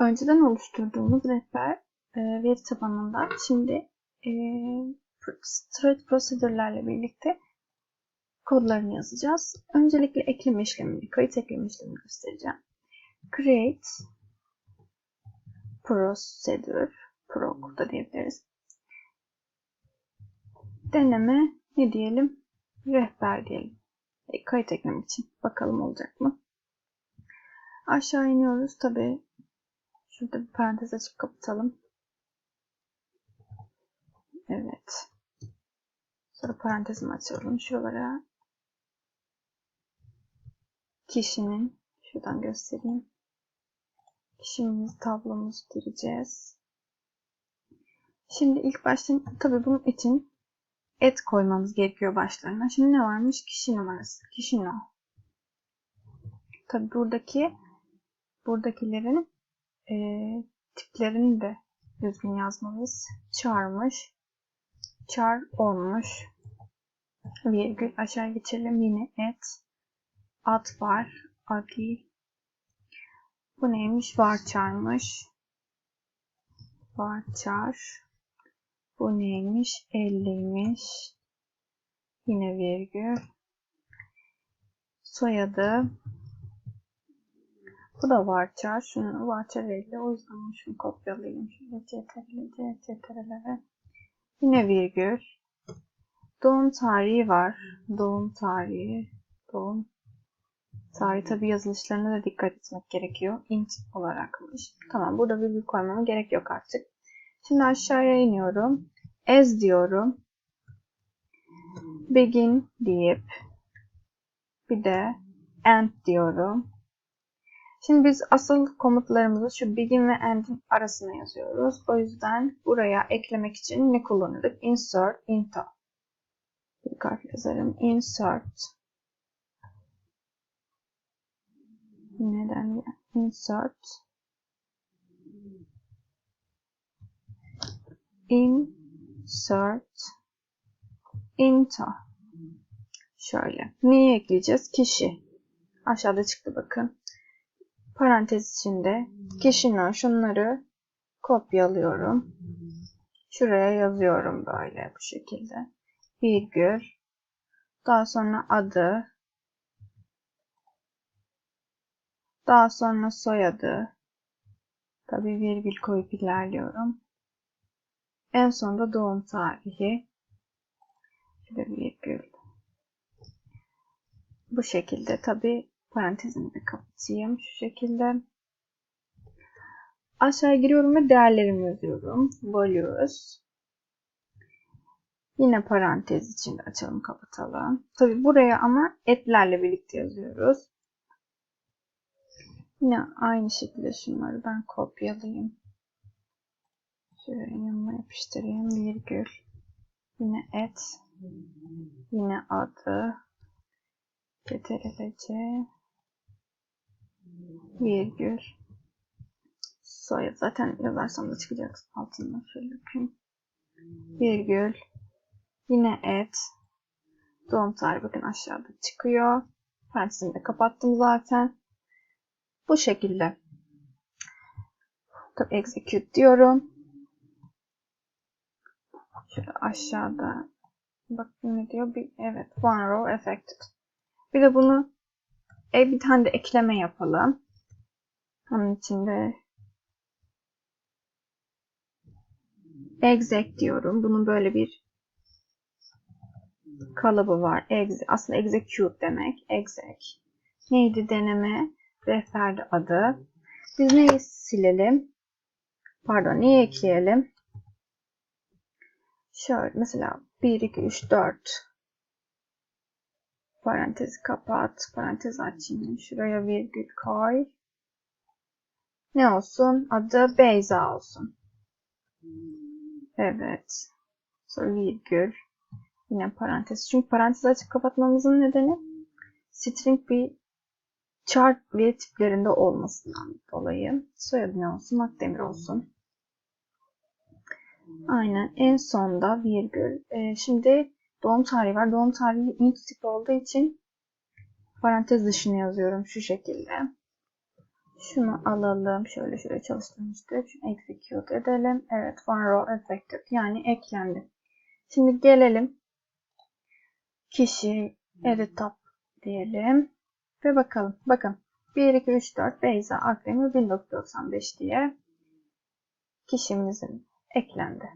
önceden oluşturduğumuz rehber e, veri tabanında şimdi e, storage prosedürlerle birlikte kodlarını yazacağız. Öncelikle ekleme işlemini, kayıt ekleme işlemini göstereceğim. Create procedure, proc da diyebiliriz. Deneme ne diyelim? Rehber diyelim. E, kayıt eklemek için. Bakalım olacak mı? Aşağı iniyoruz. Tabi şurada bir parantez açıp kapatalım. Evet. Sonra parantezimi açalım. Şuralara kişinin şuradan göstereyim. Kişinin tablomuzu gireceğiz. Şimdi ilk başta tabi bunun için et koymamız gerekiyor başlarına. Şimdi ne varmış? Kişi numarası. Kişi no. Tabi buradaki buradakilerin e, tiplerini de düzgün yazmalıyız. Çağırmış. Çar olmuş. Virgül aşağı geçelim. Yine et. Ad var. Adi. Bu neymiş? Varçarmış. Varçar. Bu neymiş? 50'ymiş. Yine virgül. Soyadı. Bu da varchar. Şunu varchar 50. O yüzden şunu kopyalayayım. Şöyle ctrl, ctrl Yine virgül. Doğum tarihi var. Doğum tarihi. Doğum tarihi tabi yazılışlarına da dikkat etmek gerekiyor. int olarakmış. Tamam burada virgül koymama gerek yok artık. Şimdi aşağıya iniyorum. As diyorum. Begin deyip bir de end diyorum. Şimdi biz asıl komutlarımızı şu begin ve end'in arasına yazıyoruz. O yüzden buraya eklemek için ne kullanırdık? Insert into. Bir harf yazarım. Insert. Neden? Insert. Insert. Into. Şöyle. Neyi ekleyeceğiz? Kişi. Aşağıda çıktı bakın parantez içinde kişinin şunları kopyalıyorum. Şuraya yazıyorum böyle bu şekilde. Virgül. Daha sonra adı. Daha sonra soyadı. Tabi virgül koyup ilerliyorum. En sonunda doğum tarihi. Şöyle virgül. Bu şekilde tabi Parantezimi de kapatayım şu şekilde. Aşağıya giriyorum ve değerlerimi yazıyorum. Values. Yine parantez içinde açalım kapatalım. Tabi buraya ama etlerle birlikte yazıyoruz. Yine aynı şekilde şunları ben kopyalayayım. Şöyle yanına yapıştırayım. Virgül. Yine et. Yine adı. CTRL-C virgül soyad zaten yazarsam da çıkacak altında şöyle yapayım virgül yine et. Doğum tarihi bakın aşağıda çıkıyor. Parantezini de kapattım zaten. Bu şekilde. Tabi execute diyorum. Şöyle aşağıda. Bak ne diyor? Bir evet one row affected. Bir de bunu e, bir tane de ekleme yapalım. Onun için de exec diyorum. Bunun böyle bir kalıbı var. Exe, aslında execute demek. Exec. Neydi deneme? Rehberde adı. Biz neyi silelim? Pardon neyi ekleyelim? Şöyle mesela 1, 2, 3, 4 Parantez kapat. Parantez açayım. Şuraya virgül koy. Ne olsun? Adı Beyza olsun. Evet. Sonra virgül. Yine parantez. Çünkü parantez açıp kapatmamızın nedeni string bir chart veri tiplerinde olmasından dolayı. Soyadı ne olsun? Akdemir olsun. Aynen. En sonda virgül. Ee, şimdi Doğum tarihi var. Doğum tarihi int tip olduğu için parantez dışına yazıyorum şu şekilde. Şunu alalım. Şöyle şöyle çalıştırmıştık. Şunu execute edelim. Evet. One row affected. Yani eklendi. Şimdi gelelim. Kişi edit tab diyelim. Ve bakalım. Bakın. 1, 2, 3, 4 Beyza Akdemir 1995 diye kişimizin eklendi.